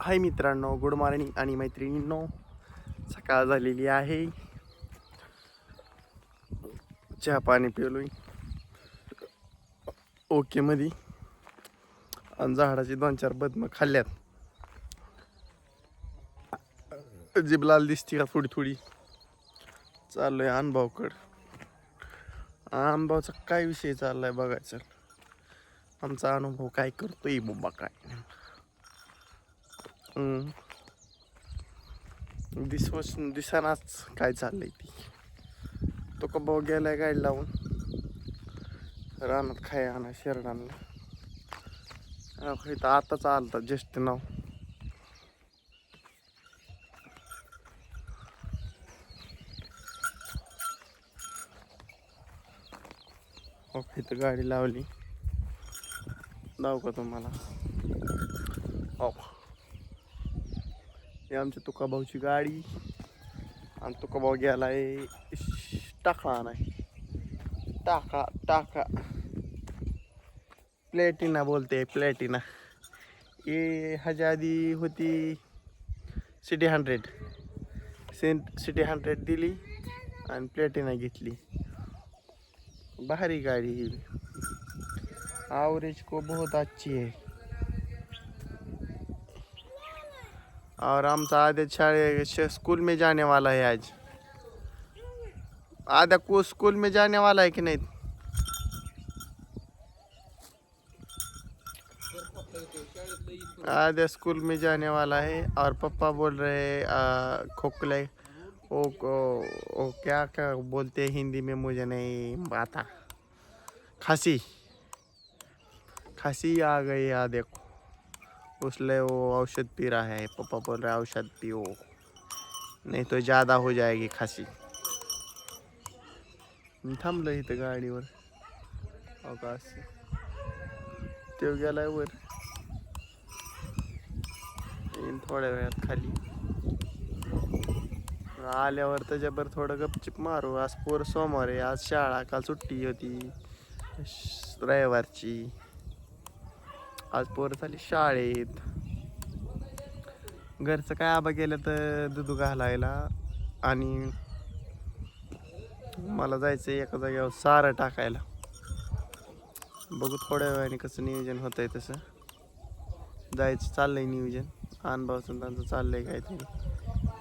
हाय मित्रांनो good morning आणि मैत्रिणींनो. सकाळ झालेली आहे. चहा पाणी पिलोय. ओके मध्ये आणि झाडाची दोन चार बदम खाल्ल्यात. जीब लाल दिसते का थोडी थोडी. चाललोय अनुभवकड. अनुभवचा काय विषय चाललाय बघायचं. आमचा अनुभव काय करतोय बाबा काय? दिसवच दिसवस दिसानाच काय चाललंय ती. तो का भाऊ गेलाय गाडी लावून. रानात खाय आणा शेरडांना अहो, इथं आताच आलता ज्येष्ठ नाव. ओके इथं गाडी लावली. दाव का तुम्हाला. हो. ही आमच्या तुकाभाऊची गाडी. आणि तुकाभाऊ गेलाय श- टाकळा टाका टाका. प्लॅटिना बोलते प्लॅटिना हे ह्याच्या आधी होती सिटी हंड्रेड सेंट हंड्रेड दिली आणि प्लॅटिना घेतली. भारी गाड़ी एवरेज को बहुत अच्छी है और आमचा आद्या शाळे श- स्कूल में जाने वाला है आज। आद्या को स्कूल में जाने वाला है कि नहीं? आद्या स्कूल में जाने वाला है और पापा बोल रहे खोखले। ओ, ओ, ओ क्या क्या बोलते हैं हिंदी में मुझे नहीं आता। खांसी। खांसी आ गई आ देखो। उसले वो औषध पी रहा है पापा बोल रहे औषध पियो। नहीं तो ज़्यादा हो जाएगी खांसी। मी थांबलो इथं गाडीवर अवकाश तो गेलाय वर। येईन थोड्या वेळात खाली। आल्यावर त्याच्यावर थोडं गपचिप मारू. आज पोर सोमवार आहे आज शाळा काल सुट्टी होती. श- रविवारची. आज पोर झाली शाळेत. घरचं काय आबा गेलं तर दुधू घालायला आणि मला जायचं एका जागेवर सारं टाकायला. बघू थोड्या वेळाने कसं नियोजन होत आहे तसं. जायचं चाललंय नियोजन. अनुभव त्यांचं चाललंय काहीतरी.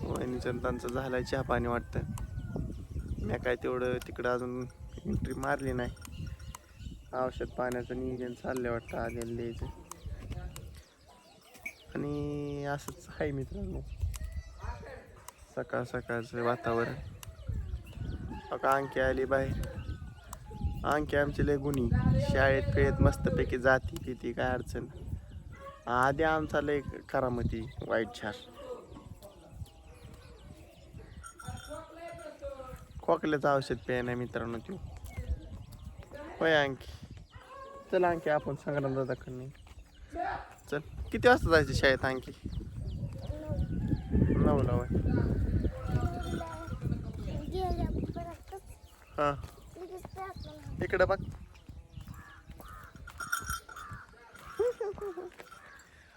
वहिनीचं त्यांचं झालंय चहा पाणी वाटतं. मी काय तेवढं तिकडं अजून एंट्री मारली नाही. औषध पाण्याचं नियोजन चाललंय वाटतं. आलेलं द्यायचं. आणि असंच आहे मित्रांनो. सकाळ सकाळचं वातावरण. बघा अंकी आली बाहेर. अंकी आमची लय गुणी. शाळेत पिळेत मस्तपैकी जाती तिथे काय अडचण. आधी आमचा लय करामती वाईट छार खोकल्याचं औषध प्याय नाही मित्रांनो तू होय अंकी. चल अंकी आपण संग्राम दादाकडे नाही किती वाजता जायचं शाळेत अंकी नऊला होय हां. इकडे बघ.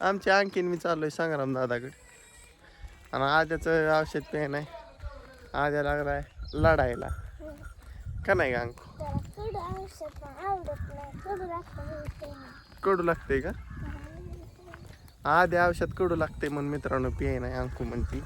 आमच्या आणखीन मी चाललोय संग्राम दादाकडे. आणि आद्याचं औषध पे नाही आद्या लागलाय लढायला. का नाही का अंकू? कडू लागते का? आधी औषध कडू लागते म्हणून मित्रांनो पिय नाही अंकू म्हणती.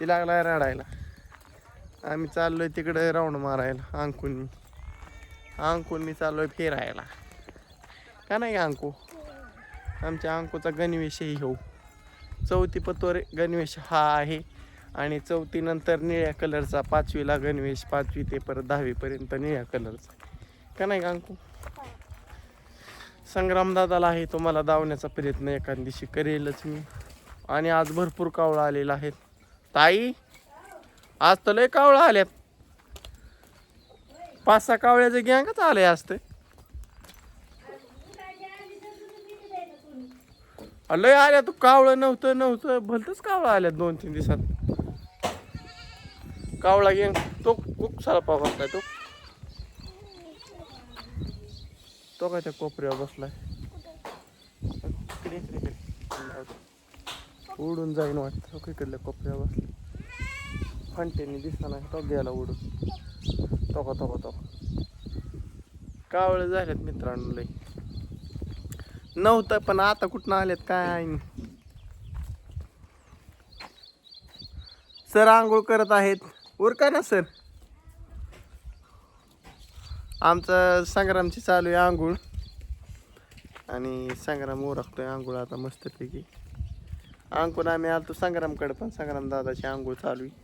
ती लागलाय रडायला. आम्ही चाललोय तिकडे राऊंड मारायला अंकून मी अंकून मी चाललोय फिरायला. का नाही का अंकू? आमच्या अंकूचा गणवेशही घेऊ चौथी पतोर गणवेश हा आहे आणि चौथीनंतर निळ्या कलरचा पाचवीला गणवेश पाचवी ते परत दहावीपर्यंत निळ्या कलरचा का नाही का अंकू? संग्रामदादाला आहे तुम्हाला धावण्याचा प्रयत्न एखाद दिवशी करेलच मी. आणि आज भरपूर कावळा आलेला आहेत. ताई आज तर लय कावळा आल्यात. पाच सहा कावळ्याचं गँगच आले आज तर. लय आल्या तू कावळं नव्हतं नव्हतं. भलतच कावळं आल्यात दोन तीन दिवसात. कावळा गँग तो खूप सारा पाव बसलाय तो. तो काय त्या कोपऱ्यावर बसलाय? इकडे, इकडे, इकडे. उडून जाईन वाटतं. हो इकडल्या कोपऱ्यावर. फांटेने दिसला नाही. तो गेला उडून. तोका तोका तोका. कावळे झाल्यात मित्रांनो लय नव्हतं पण आता कुठनं आलेत काय सर आंघोळ करत आहेत. उरका ना सर? आमचं संग्रामची चालू आहे आंघोळ. आणि संग्राम ओरखतोय आंघोळ आता मस्तपैकी. अंकुन आम्ही आलतो संग्रामकडे पण संग्राम दादाची आंघोळ चालू आहे.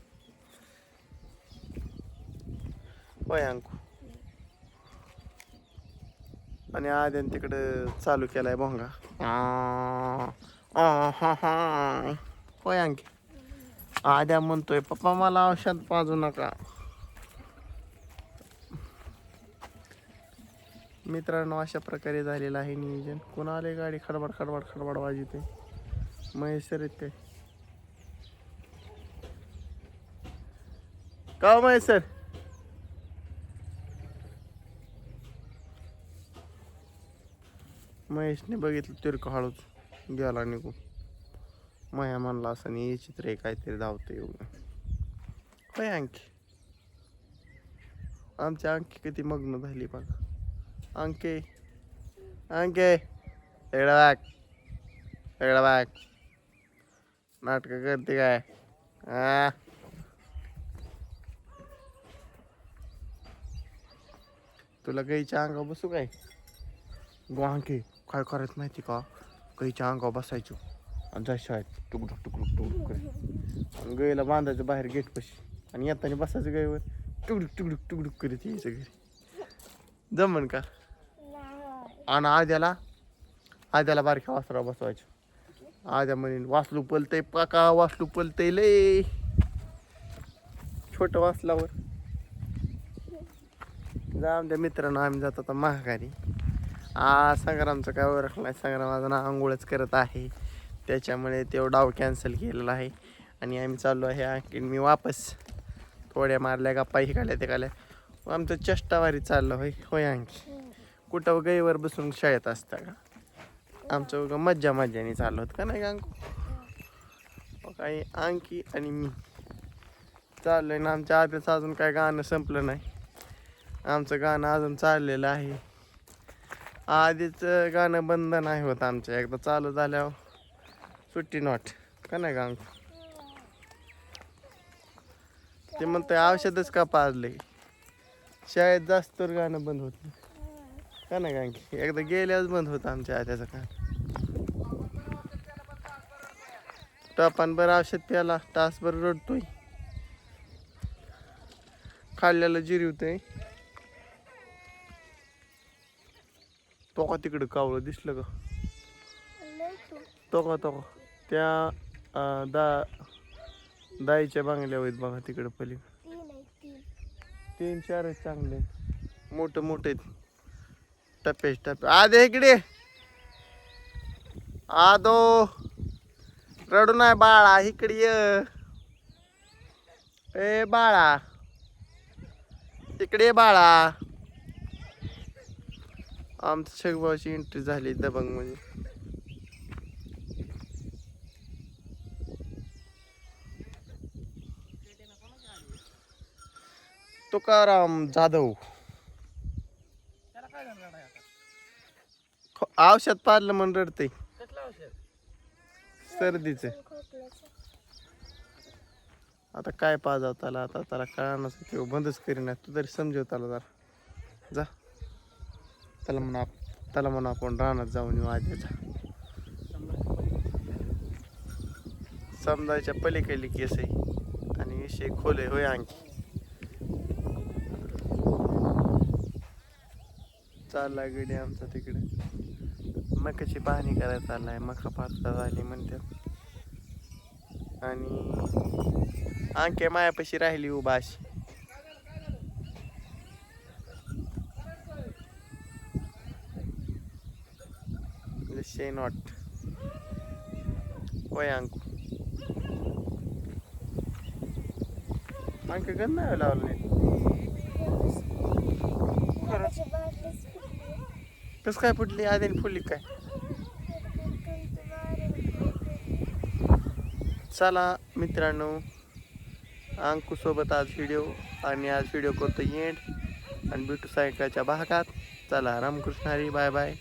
होय अंकू. आणि आद्यान तिकडं चालू केलाय भोंगा. हा, हा. होय अंकी. आद्या म्हणतोय पप्पा मला औषध पाजू नका. मित्रांनो अशा प्रकारे झालेलं आहे नियोजन. कोण गाडी? खडबड खडबड खडबड वाजते महेश सर येते काय का हो महेश सर महेशने बघितलं तिरक हळूच. गेला निघून. माया म्हणला असं नाही चित्र आहे काहीतरी धावतं एवढं. होय अंकी? आमची अंकी किती मग्न झाली बघा. अंके अंके इकडं बाग इकडं बाग नाटकं करते काय आ तुला गाईच्या अंगावर बसू काय? गोहांके काय करायचं माहिती का? गाईच्या अंगावर बसायचो. आणि जायचो शाळेत टुकडुक टुकडुक टुकडुक करीत आणि गाईला बांधायचं बाहेर गेट पशी आणि येताना बसायचं गाईवर. टुकडुक टुकडुक टुकडुक करीत यायचं घरी. जमन का? आणि आद्याला आद्याला बारक्या वासरावर बसवायचं. आद्या म्हणेन वासलू पलतय पाका वासलू पलतय लय. छोटं वासलावर. जा आमच्या मित्रांनो आम्ही जातो आता महागारी. आ संग्रामचं काय ओळख नाही. संग्राम माझं ना आंघोळच करत आहे. त्याच्यामुळे तो डाव कॅन्सल केलेला आहे. आणि आम्ही चाललो आहे आणखी मी वापस थोड्या मारल्या गप्पा काढल्या ते काल्या. आमचं चष्टावारी चाललं होय होय आणखी कुठं हो गईवर बसून शाळेत असता का? आमचं उगा मज्जा मज्जाने चाललं होतं का नाही हो का अंकू? काही अंकी आणि मी. चाललंय ना आमच्या आधीच अजून काय गाणं संपलं नाही. आमचं गाणं अजून चाललेलं आहे. आधीच गाणं बंद नाही होत आमचं एकदा चालू झाल्यावर सुट्टी नॉट. का नाही का अंकू? ते म्हणतंय औषधच का पाजलंय शाळेत जास्त तर गाणं बंद होत नाही. का नाही कारण की? एकदा गेल्याच बंद होतं आमच्या आत्याचं कान टपान बरं औषध प्याला तासभर रडतोय. खाल्ल्याला जिरवतोय तो का तिकडं कावळं दिसलं का तो का तो का? त्या दा दाईच्या बांगल्या होईत बघा तिकडं पली तीन चार आहेत चांगले. मोठे मोठे टप्पे टप्पे. आदे इकडे. आदो रडू नाही बाळा इकडे ये. ए बाळा. इकडे बाळा. आमच्या शेगभावाची एंट्री झाली दबंग म्हणजे तुकाराम जाधव. औषध पाडलं म्हणून रडते सर्दीचं. आता काय पाजाव त्याला? आता त्याला कळणार किंवा बंदच करीना. तू तरी समजव त्याला जरा. जा. त्याला म्हणा त्याला म्हणा आपण रानात जाऊन येऊ आद्याचा समजायच्या पलीकडली केस आहे. आणि विषय खोले होय आणखी चाललाय गडी आमचा तिकडे. मकाची पाहणी करायला चाललाय मका पाचता झाली म्हणतात आणि अंके मायापाशी राहिली उभा अशी. शे नॉट होय अंकू. अंक गंध नाही खरंच. कसं काय फुटली? आधी फुटली काय? चला मित्रांनो अंकूसोबत आज व्हिडिओ आणि आज व्हिडिओ करतो येंड आणि भेटू सायकाच्या भागात. चला रामकृष्ण हरी बाय बाय